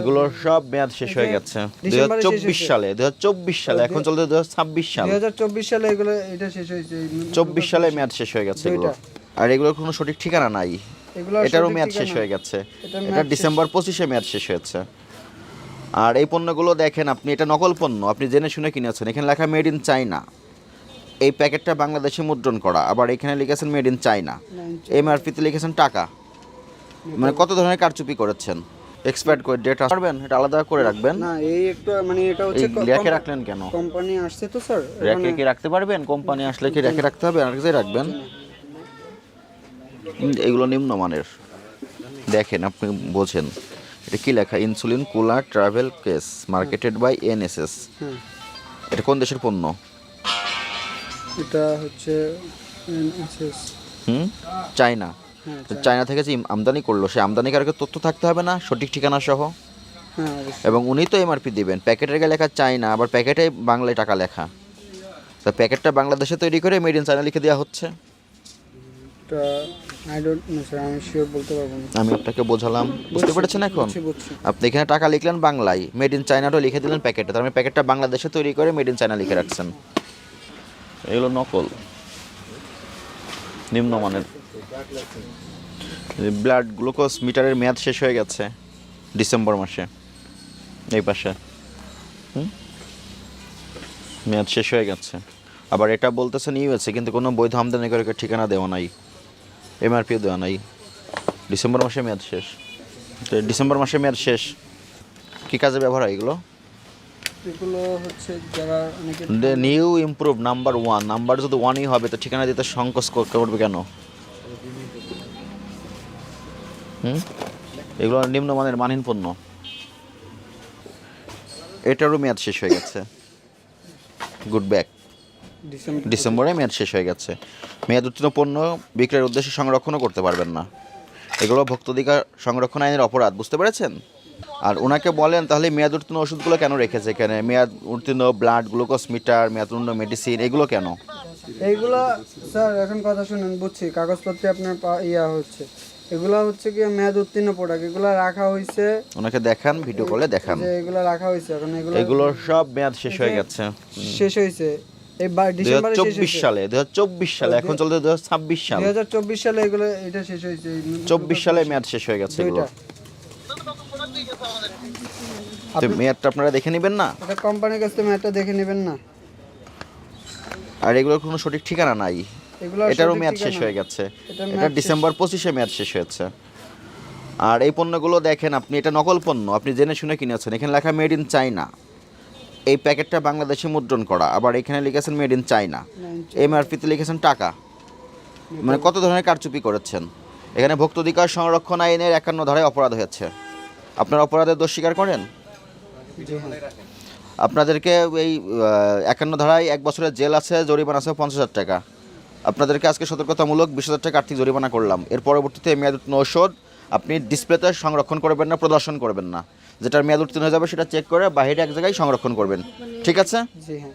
এগুলোর সব মেয়াদ শেষ হয়ে গেছে। দুই শেষ চব্বিশ সালে দুই চব্বিশ সালে এখন চলতে দুই ছাব্বিশ সাল। দুই সালে এগুলো এটা শেষ হয়েছে। এই চব্বিশ সালে মেয়াদ শেষ হয়ে গেছে এগুলো। আর এগুলোর কোনো সঠিক ঠিকানা নাই। এটারও মেয়াদ শেষ হয়ে গেছে। এটা। ডিসেম্বর পঁচিশে মেয়াদ শেষ হয়েছে। আর এই পণ্যগুলো দেখেন আপনি এটা নকল পণ্য। আপনি জেনে শুনে কিনেছেন এখানে লেখা মেড ইন চায়না। এই প্যাকেটটা বাংলাদেশে মুদ্রণ করা। আবার এখানে লিখেছেন মেড ইন চায়না। এমআরপিতে লিখেছেন টাকা। মানে কত ধরনের কারচুপি করেছেন। এক্সপায়ার্ড করে ডেট পারবেন এটা আলাদা করে রাখবেন। না এই একটু মানে এটা হচ্ছে র্যাকে রাখলেন কেন? কোম্পানি আসছে তো স্যার র্যাকে কি রাখতে পারবেন? কোম্পানি আসলে কি র্যাকে রাখতে হবে? আর কাছে রাখবেন। এগুলো নিম্নমানের। দেখেন আপনি বোঝেন। এটা কি লেখা? Insulin cooler travel case marketed by NSS. এটা কোন দেশের পণ্য? এটা হচ্ছে NSS হুম? চায়না। চায়না থেকে যে আমদানি করল সে আমদানিকারকের তথ্য থাকতে হবে না সঠিক ঠিকানা সহ। হ্যাঁ এবং উনি তো এমআরপি দিবেন। প্যাকেটের গায়ে লেখা চায়না আবার প্যাকেটে বাংলায় টাকা লেখা। তা প্যাকেটটা বাংলাদেশে তৈরি করে মেড ইন চায়না লিখে দেওয়া হচ্ছে। এটা আই ডোন্ট নো স্যার আমি শিওর বলতে পারব না। আমি আপনাকে বোঝালাম। বুঝতে পেরেছেন এখন? আপনি এখানে টাকা লিখলেন বাংলায় মেড ইন চায়নাটাও লিখে দিলেন প্যাকেটে। তার মানে প্যাকেটটা বাংলাদেশে তৈরি করে মেড ইন চায়না লিখে রাখছেন। এগুলো নকল। নিম্নমানের। ব্লাড গ্লুকোজ মিটারের মেয়াদ শেষ হয়ে গেছে ডিসেম্বর মাসে। এই পাশে। মেয়াদ শেষ হয়ে গেছে। আবার এটা বলতেছেন ইউএসএ কিন্তু কোনো বৈধ আমদানি আমদানিকারকের ঠিকানা দেওয়া নাই। এমআরপিও দেওয়া নাই। ডিসেম্বর মাসে মেয়াদ শেষ। তো ডিসেম্বর মাসে মেয়াদ শেষ। কী কাজে ব্যবহার হয় এগুলো? এগুলো হচ্ছে যারা অনেকে new improve number one number যদি ওয়ানই হবে তো ঠিকানা দিতে সংকোচ কর- করবে কেন? হুম? এগুলো নিম্নমানের মানহীন পণ্য এটারও মেয়াদ শেষ হয়ে গেছে। গুড ব্যাক ডিসেম্বরে মেয়াদ শেষ হয়ে গেছে। মেয়াদ উত্তীর্ণ পণ্য বিক্রয়ের উদ্দেশ্যে সংরক্ষণও করতে পারবেন না। এগুলো ভোক্তাধিকার সংরক্ষণ আইনের অপরাধ বুঝতে পেরেছেন? আর ওনাকে বলেন তাহলে মেয়াদ উত্তীর্ণ ওষুধগুলো কেন রেখেছে এখানে? মেয়াদ উত্তীর্ণ ব্লাড গ্লুকোজ মিটার মেয়াদ উত্তীর্ণ মেডিসিন এগুলো কেন? এইগুলা স্যার এখন কথা শুনেন বুঝছি কাগজপত্রে আপনার ইয়া হচ্ছে। এগুলা হচ্ছে কি মেয়াদ উত্তীর্ণ প্রোডাক্ট এগুলা রাখা হয়েছে ওনাকে দেখান ভিডিও কলে দেখান। এগুলা রাখা হয়েছে এখন এগুলো এগুলোর সব মেয়াদ শেষ হয়ে গেছে। শেষ হয়েছে চব্বিশ সালে চব্বিশ সালে এখন চলতে দুই হাজার ছাব্বিশ সাল। দুই হাজার চব্বিশ সালে এগুলো এটা শেষ হয়েছে চব্বিশ সালে মেয়াদ শেষ হয়ে গেছে এগুলো। তো মেয়াদটা আপনারা দেখে নেবেন না? এটা কোম্পানির কাছ থেকে একটা দেখে নেবেন না। আর এগুলোর কোনো সঠিক ঠিকানা নাই। এটারও মেয়াদ শেষ হয়ে গেছে। এটা ডিসেম্বর পঁচিশে মেয়াদ শেষ হয়েছে। আর এই পণ্যগুলো দেখেন আপনি এটা নকল পণ্য আপনি জেনে শুনে কিনেছেন। এখানে লেখা মেড ইন চায়না এই প্যাকেটটা বাংলাদেশে মুদ্রণ করা। আবার এখানে লিখেছেন মেড ইন চায়না এমআরপিতে লিখেছেন টাকা। মানে কত ধরনের কারচুপি করেছেন। এখানে ভোক্তাধিকার সংরক্ষণ আইনের একান্ন ধারায় অপরাধ হয়েছে। আপনার অপরাধের দোষ স্বীকার করেন? আপনাদেরকে এই একান্ন ধারায় এক বছরের জেল আছে, জরিমানা আছে পঞ্চাশ হাজার টাকা। আপনাদেরকে আজকে সতর্কতামূলক বিশ হাজার টাকা আর্থিক জরিমানা করলাম। এর পরবর্তীতে মেয়াদ উত্তীর্ণ ঔষধ আপনি ডিসপ্লেতে সংরক্ষণ করবেন না, প্রদর্শন করবেন না। যেটার মেয়াদ উত্তীর্ণ হয়ে যাবে সেটা চেক করে বাইরে এক জায়গায় সংরক্ষণ করবেন। ঠিক আছে?